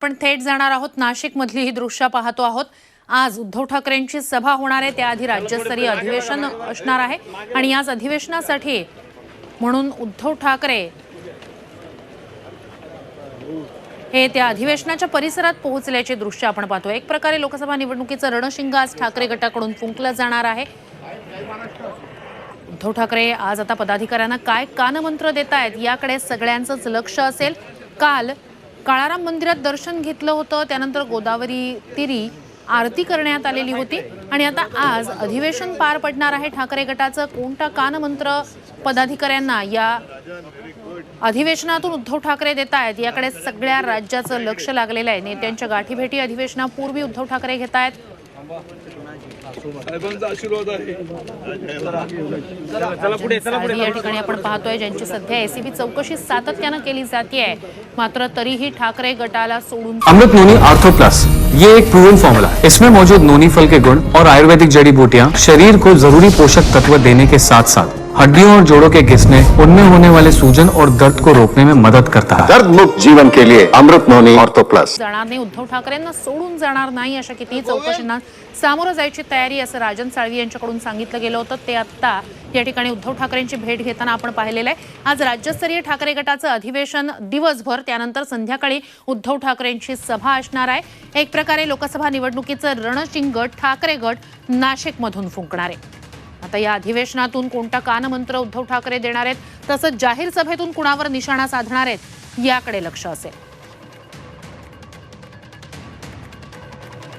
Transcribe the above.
आपण थेट जाणार आहोत. नाशिकमधली ही दृश्य पाहतो आहोत. आज उद्धव ठाकरेंची सभा होणार आहे. त्याआधी राज्यस्तरीय अधिवेशन असणार आहे. आणि याच अधिवेशनासाठी म्हणून उद्धव ठाकरे हे त्या अधिवेशनाच्या परिसरात पोहोचल्याचे दृश्य आपण पाहतो एक प्रकारे लोकसभा निवडणुकीचं रणशिंग आज ठाकरे गटाकडून फुंकलं जाणार आहे. उद्धव ठाकरे आज आता पदाधिकाऱ्यांना काय कानमंत्र देत आहेत याकडे सगळ्यांचंच लक्ष असेल. काल काळाराम मंदिरात दर्शन घेतलं होतं त्यानंतर गोदावरी तिरी आरती करण्यात आलेली होती आणि आता आज अधिवेशन पार पडणार आहे. ठाकरे गटाचं कोणता कानमंत्र पदाधिकाऱ्यांना या अधिवेशनातून उद्धव ठाकरे देत आहेत? याकडे सगळ्या राज्याचं लक्ष लागलेलं आहे. नेत्यांच्या गाठीभेटी अधिवेशनापूर्वी उद्धव ठाकरे घेत आहेत. साहेबांचा आशीर्वाद आहे. या ठिकाणी आपण पाहतोय ज्यांची सध्या एसीबी चौकशी सातत्यानं केली जाते मात्र तरीही ठाकरे गटाला सोडून अमृत नोनी आर्थो प्लस ये एक प्रूवन फॉर्मूला इसमें मौजूद नोनी फल के गुण और आयुर्वेदिक जड़ी बूटियाँ शरीर को जरूरी पोषक तत्व देने के साथ साथ हड्डियों और जोड़ों के घिसने उनमें होने वाले सूजन और दर्द को रोकने में मदद करता है। दर्द मुक्त जीवन के लिए अमृत नोनी ऑर्थो प्लस। जाणार नाही उद्धव ठाकरेंना सोडून जाणार नाही अशा कितीही चौकशींना. सामोरं जायची तयारी असं राजन साळवी यांच्याकडून सांगितलं गेलं होतं. ते आत्ता या ठिकाणी उद्धव ठाकरेंची भेट घेताना आपण पाहिलेलं आहे. आज राज्यस्तरीय ठाकरे गटाचं अधिवेशन दिवसभर त्यानंतर संध्याकाळी उद्धव ठाकरेंची सभा असणार आहे. एक प्रकारे लोकसभा निवडणुकीचं रणशिंग ठाकरे गट नाशिकमधून फुंकणार आहे. आता या अधिवेशनातून कोणता कानमंत्र उद्धव ठाकरे देणार आहेत तसंच जाहीर सभेतून कुणावर निशाणा साधणार आहेत याकडे लक्ष असेल.